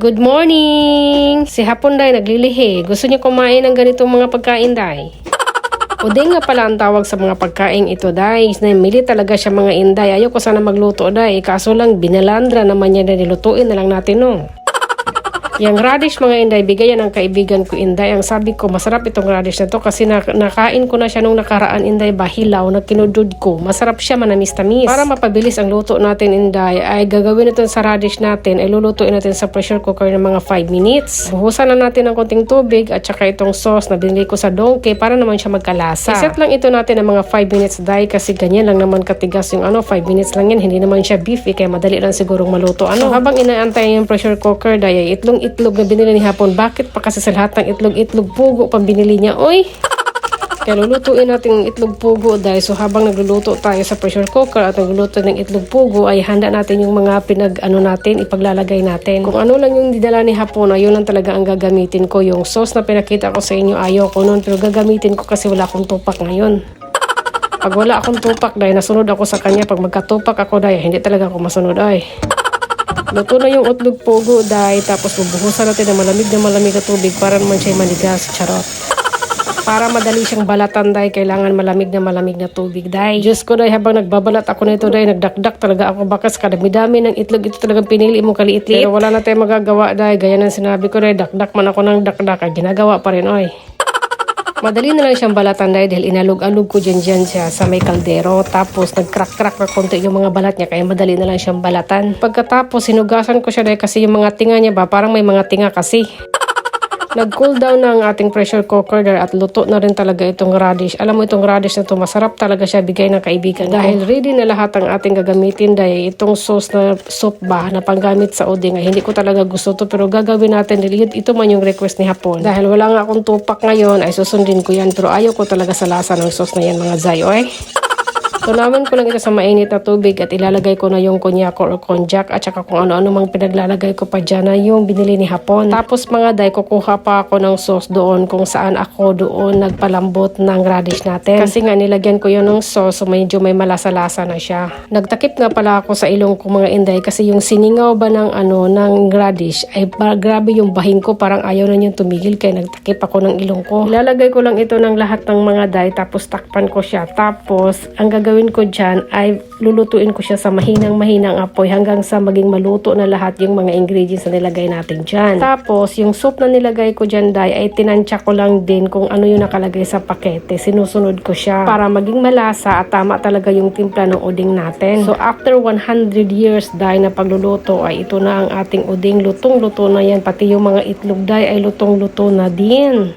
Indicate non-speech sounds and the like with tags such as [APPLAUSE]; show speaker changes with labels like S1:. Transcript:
S1: Good morning! Si Hapon Day naglilihi. Gusto niyo kumain ng ganitong mga pagkain, Day? Uding nga pala ang tawag sa mga pagkain ito, Day. Namili talaga siya mga inday. Ayoko sana magluto, Day. Kaso lang, binalandra naman niya na nilutuin na lang natin, no? Yang radish mga inday, bigayan ng kaibigan ko inday. Ang sabi ko, masarap itong radish na to kasi na, nakain ko na siya nung nakaraan inday bahilaw na kinudud ko. Masarap siya manamis-tamis. Para mapabilis ang luto natin inday, ay gagawin ito sa radish natin, ay lulutuin natin sa pressure cooker ng mga 5 minutes. Buhusan na natin ng konting tubig at saka itong sauce na binili ko sa donkey para naman siya magkalasa. Iset lang ito natin ng mga 5 minutes day kasi ganyan lang naman katigas yung ano, 5 minutes lang yan. Hindi naman siya beef eh, kaya madali lang sigurong maluto. Ano, so, habang inaantay yung pressure cooker day, ay itlong itlog na binili ni Hapon. Bakit pa kasi sa lahat ng itlog, itlog pugo pang binili niya? Oy! [LAUGHS] Kaya lulutuin natin yung itlog pugo dahil so habang nagluluto tayo sa pressure cooker at nagluluto ng itlog pugo ay handa natin yung mga pinag ano natin, ipaglalagay natin. Kung ano lang yung didala ni Hapon, ayun lang talaga ang gagamitin ko. Yung sauce na pinakita ko sa inyo, ayaw ko nun pero gagamitin ko kasi wala akong tupak ngayon. Pag wala akong tupak dahil nasunod ako sa kanya, pag magkatupak ako dahil hindi talaga ako masunod ay. Luto na yung utlog pugo dahil tapos bubuhusan natin ng malamig na malamig na tubig para naman siya manigas. Charot. Para madali siyang balatan dahil kailangan malamig na malamig na tubig dahil. Diyos ko dahil habang nagbabalat ako nito dahil nagdakdak talaga ako bakas kadami-dami ng itlog ito talagang pinili mo kaliit-liit. Pero wala na tayong magagawa dahil gaya ng sinabi ko dahil dakdak man ako ng dakdak ay ginagawa pa rin oy. Madali na lang siyang balatan dahil inalog-alog ko dyan dyan siya sa may kaldero. Tapos nag-crack-crack na konti yung mga balat niya kaya madali na lang siyang balatan. Pagkatapos sinugasan ko siya dahil kasi yung mga tinga niya ba parang may mga tinga kasi. Nag-cool down na ang ating pressure cooker there at luto na rin talaga itong radish. Alam mo itong radish na to, masarap talaga siya bigay ng kaibigan. Dahil ready na lahat ang ating gagamitin dahil itong sauce na soup ba na panggamit sa uding ay hindi ko talaga gusto to pero gagawin natin dahil ito man yung request ni Hapon. Dahil wala nga akong tupak ngayon ay susundin ko yan pero ayaw ko talaga sa lasa ng sauce na yan mga zay. Oy. Tunawan ko lang ito sa mainit na tubig at ilalagay ko na yung konyak or konjac at saka kung ano-ano mang pinaglalagay ko pa dyan na yung binili ni Hapon. Tapos mga day, kukuha pa ako ng sauce doon kung saan ako doon nagpalambot ng radish natin. Kasi nga nilagyan ko yun ng sauce so medyo may malasa-lasa na siya. Nagtakip nga pala ako sa ilong ko mga inday kasi yung siningaw ba ng ano ng radish ay grabe yung bahin ko parang ayaw na niyang tumigil kaya nagtakip ako ng ilong ko. Ilalagay ko lang ito ng lahat ng mga day tapos takpan ko siya. Tapos ang gagawin ko dyan ay lulutuin ko siya sa mahinang mahinang apoy hanggang sa maging maluto na lahat yung mga ingredients na nilagay natin dyan. Tapos yung soup na nilagay ko dyan day ay tinansya ko lang din kung ano yung nakalagay sa pakete. Sinusunod ko siya para maging malasa at tama talaga yung timpla ng uding natin. So after 100 years day na pagluluto ay ito na ang ating uding. Lutong-luto na yan. Pati yung mga itlog day ay lutong-luto na din.